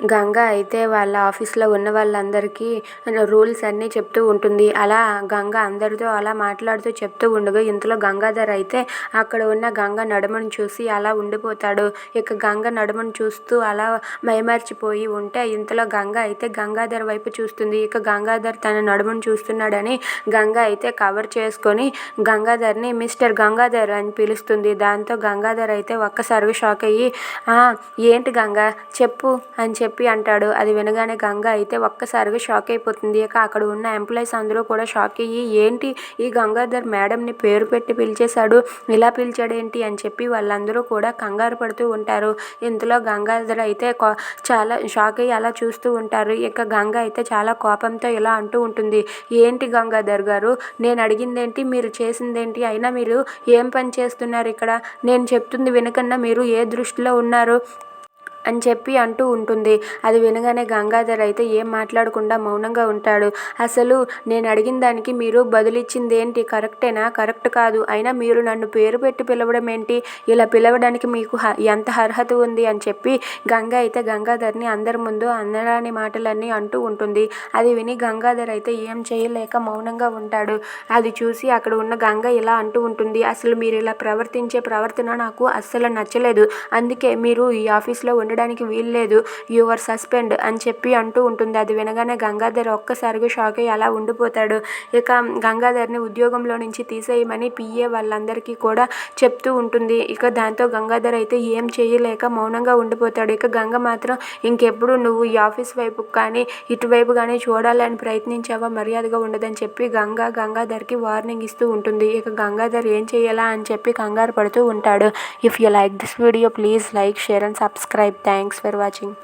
గంగ అయితే వాళ్ళ ఆఫీస్లో ఉన్న వాళ్ళందరికీ రూల్స్ అన్నీ చెప్తూ ఉంటుంది. అలా గంగ అందరితో అలా మాట్లాడుతూ చెప్తూ ఉండగా ఇంతలో గంగాధర్ అయితే అక్కడ ఉన్న గంగ నడుమును చూసి అలా ఉండిపోతాడు. ఇక గంగ నడుమును చూస్తూ అలా మైమర్చిపోయి ఉంటే ఇంతలో గంగ అయితే గంగాధర్ వైపు చూస్తుంది. ఇక గంగాధర్ తన నడుమును చూస్తున్నాడని గంగ అయితే కవర్ చేసుకొని గంగాధర్ని మిస్టర్ గంగాధర్ అని పిలుస్తుంది. దాంతో గంగాధర్ అయితే ఒక్కసారిగా షాక్ అయ్యి ఏంటి గంగ? చెప్పు అని చెప్పి చెప్పి అంటాడు. అది వినగానే గంగ అయితే ఒక్కసారిగా షాక్ అయిపోతుంది. ఇక అక్కడ ఉన్న ఎంప్లాయీస్ అందరూ కూడా షాక్ అయ్యి ఏంటి ఈ గంగాధర్ మేడంని పేరు పెట్టి పిలిచేశాడు? ఇలా పిలిచాడేంటి? అని చెప్పి వాళ్ళందరూ కూడా కంగారు పడుతూ ఉంటారు. ఇంతలో గంగాధర్ అయితే చాలా షాక్ అయ్యి అలా చూస్తూ ఉంటారు. ఇక గంగ అయితే చాలా కోపంతో ఇలా అంటూ ఉంటుంది. ఏంటి గంగాధర్ గారు నేను అడిగిందేంటి? మీరు చేసిందేంటి? అయినా మీరు ఏం పని చేస్తున్నారు ఇక్కడ? నేను చెప్తుంది వినకుండా మీరు ఏ దృష్టిలో ఉన్నారు? అని చెప్పి అంటూ ఉంటుంది. అది వినగానే గంగాధర్ అయితే ఏం మాట్లాడకుండా మౌనంగా ఉంటాడు. అసలు నేను అడిగిన దానికి మీరు బదులిచ్చింది ఏంటి? కరెక్టేనా? కరెక్ట్ కాదు. అయినా మీరు నన్ను పేరు పెట్టి పిలవడం ఏంటి? ఇలా పిలవడానికి మీకు ఎంత అర్హత ఉంది? అని చెప్పి గంగ అయితే గంగాధర్ని అందరి ముందు అందరాని మాటలన్నీ అంటూ ఉంటుంది. అది విని గంగాధర్ అయితే ఏం చేయలేక మౌనంగా ఉంటాడు. అది చూసి అక్కడ ఉన్న గంగ ఇలా అంటూ ఉంటుంది. అసలు మీరు ఇలా ప్రవర్తించే ప్రవర్తన నాకు అస్సలు నచ్చలేదు. అందుకే మీరు ఈ ఆఫీస్లో ఉండడం వెళ్ళడానికి వీల్లేదు. యువర్ సస్పెండ్ అని చెప్పి అంటూ ఉంటుంది. అది వినగానే గంగాధర్ ఒక్కసారిగా షాక్ అయ్యి అలా ఉండిపోతాడు. ఇక గంగాధర్ని ఉద్యోగంలో నుంచి తీసేయమని పిఏ వాళ్ళందరికీ కూడా చెప్తూ ఉంటుంది. ఇక దాంతో గంగాధర్ అయితే ఏం చేయలేక మౌనంగా ఉండిపోతాడు. ఇక గంగ మాత్రం ఇంకెప్పుడు నువ్వు ఈ ఆఫీస్ వైపు కానీ ఇటువైపు కానీ చూడాలని ప్రయత్నించావా? మర్యాదగా ఉండదని చెప్పి గంగ గంగాధర్కి వార్నింగ్ ఇస్తూ ఉంటుంది. ఇక గంగాధర్ ఏం చేయాలా అని చెప్పి కంగారు పడుతూ ఉంటాడు. If you like this video please like share and subscribe thanks for watching.